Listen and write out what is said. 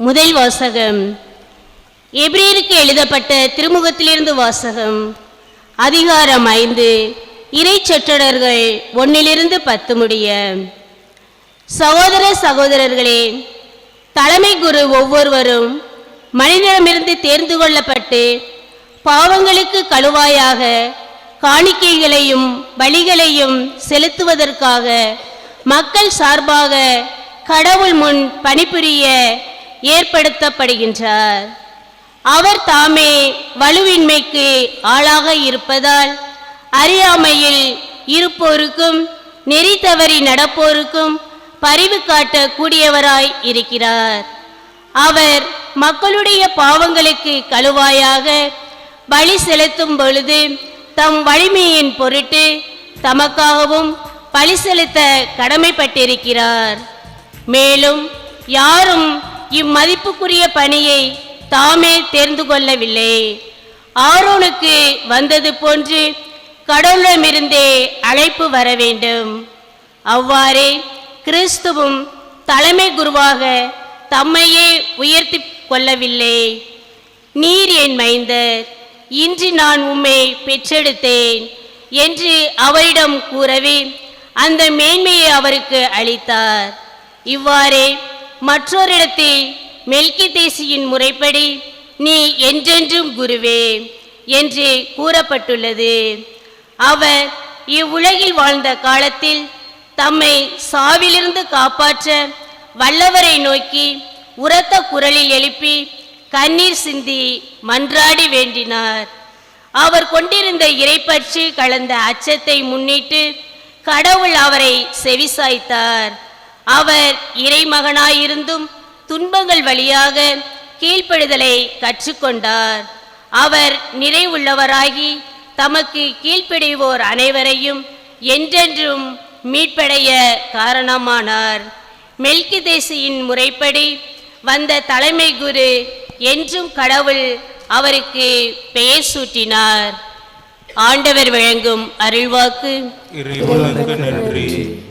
முதல் வாசகம். எபிரேயருக்கு எழுதப்பட்ட திருமுகத்திலிருந்து வாசகம். அதிகாரம் ஐந்து. இறை சொற்றொடர்கள் ஒன்னிலிருந்து பத்து முடிய. சகோதர சகோதரர்களே தலைமை குரு ஒவ்வொருவரும் மனிதனமிருந்து தேர்ந்து கொள்ளப்பட்டு பாவங்களுக்கு கழுவாயாக காணிக்கைகளையும் வழிகளையும் செலுத்துவதற்காக மக்கள் சார்பாக கடவுள் முன் பணிபுரிய ஏற்படுத்தப்படுகின்றார். அவர் தாமே வலுவின்மைக்கு ஆளாக இருப்பதால் அறியாமையில் இருப்போருக்கும் நெறி தவறி நடப்போருக்கும் பரிவு காட்ட கூடியவராய் இருக்கிறார். அவர் மக்களுடைய பாவங்களுக்கு கழுவாயாக பலி செலுத்தும் பொழுது தம் வலிமையின் பொருட்டு தமக்காகவும் பலி செலுத்த கடமைப்பட்டிருக்கிறார். மேலும் யாரும் இம்மதிப்புக்குரிய பணியை தாமே தேர்ந்து கொள்ளவில்லை. ஆரோனுக்கு வந்தது போன்று கடவுளமிருந்தே அழைப்பு வர வேண்டும். அவ்வாறே கிறிஸ்துவும் தலைமை குருவாக தம்மையே உயர்த்தி கொள்ளவில்லை. நீர் என் மைந்தர் இன்று நான் உம்மை பெற்றெடுத்தேன் என்று அவரிடம் கூறவே அந்த மேன்மையை அவருக்கு அளித்தார். இவ்வாறே மற்றொரிடத்தில் மெல்கி தேசியின் முறைப்படி நீ என்றென்றும் குருவே என்று கூறப்பட்டுள்ளது. அவர் இவ்வுலகில் வாழ்ந்த காலத்தில் தம்மை சாவிலிருந்து காப்பாற்ற வல்லவரை நோக்கி உரத்த குரலில் எழுப்பி கண்ணீர் சிந்தி மன்றாடி வேண்டினார். அவர் கொண்டிருந்த இறைப்பற்று கலந்த அச்சத்தை முன்னிட்டு கடவுள் அவரை செவிசாய்த்தார். அவர் இறைமகனாயிருந்தும் துன்பங்கள் வழியாக கீழ்ப்படுதலை கற்றுக்கொண்டார். அவர் நிறைவுள்ளவராகி தமக்கு கீழ்ப்படைவோர் அனைவரையும் என்றென்றும் மீட்படைய காரணமானார். மெல்கிதேசியின் முறைப்படி வந்த தலைமை குரு என்றும் கடவுள் அவருக்கு பெயர் சூட்டினார். ஆண்டவர் வழங்கும் அருள்வாக்கு. நன்றி.